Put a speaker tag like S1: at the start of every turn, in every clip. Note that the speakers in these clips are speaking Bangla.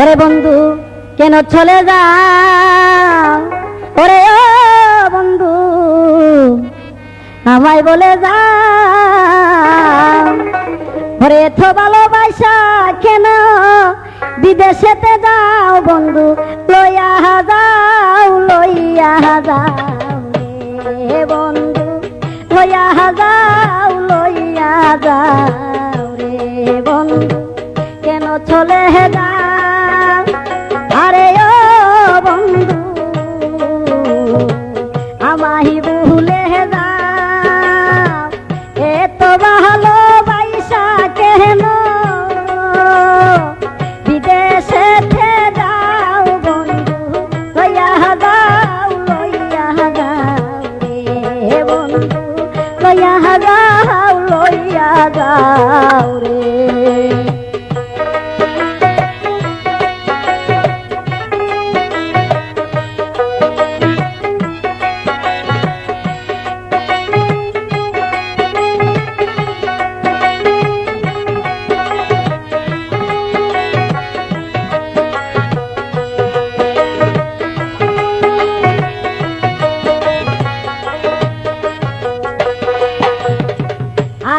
S1: ওরে বন্ধু, কেন চলে যাও? ওরে ও বন্ধু, আমায় বলে যাও। ওরে এত ভালোবাসা কেন বিদেশেতে যাও বন্ধু, লইয়া যাও, লইয়া রে বন্ধু, লইয়া যাও লইয়া যাও রে বন্ধু। কেন চলে যাও?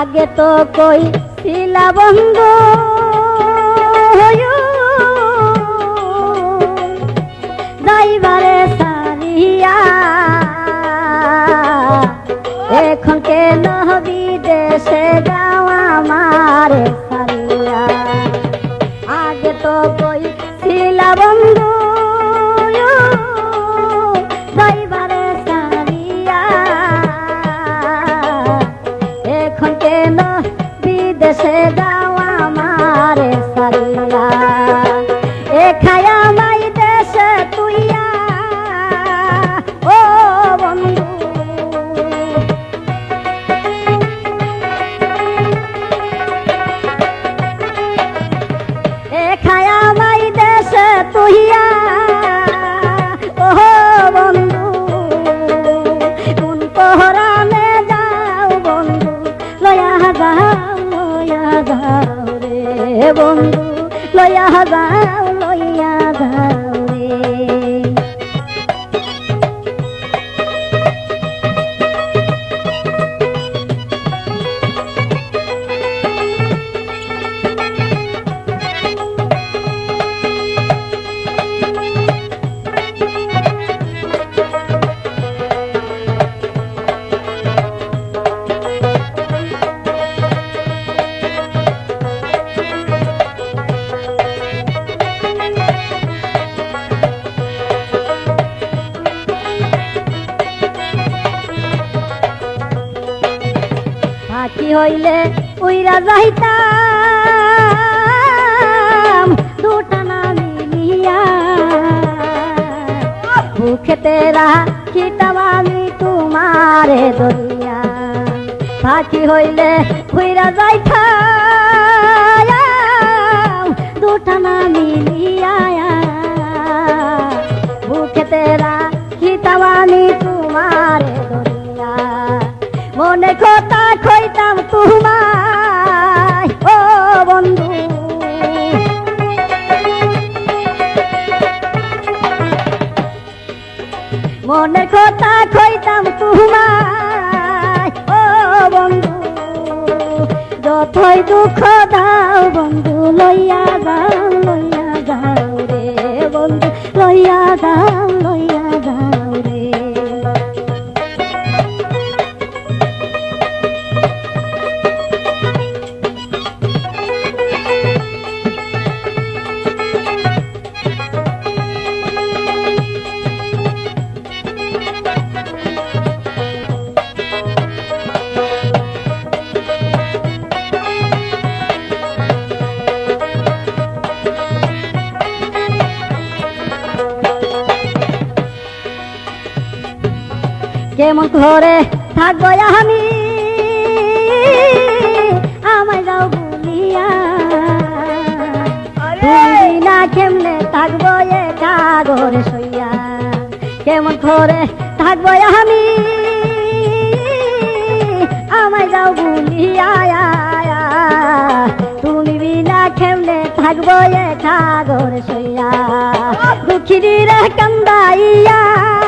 S1: আগে তো কই শিলা বন্ধু। এখন কেন বিদেশে লয়া যাও। হইলে উইরা যাইতাম, দুটা না মিলিয়া রাখিতাম আমি তোমারে দরিয়া পাখি হইলে উইরা যাইতাম, দুটা না মিলিয়া রাখিতাম আমি তোমারে দরিয়া মনে কথা মনে কথা কইতাম তোমায়। ও বন্ধু, যতই দুঃখ দাও বন্ধু, লইয়া যাও লইয়া যাও রে বন্ধু, লইয়া যাও। কেমন করে থাকব আমি? আমায় যাও বলিয়া। না কেমনে থাকব একা ঘরে সইয়া কেমন করে থাকব আমি? আমায় যাও ভুলিয়া তুমি বিনা কেমনে থাকব এ সাগর সইয়া দুঃখিনীর কান্দাইয়া। ও বন্ধু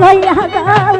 S1: লইয়া যাও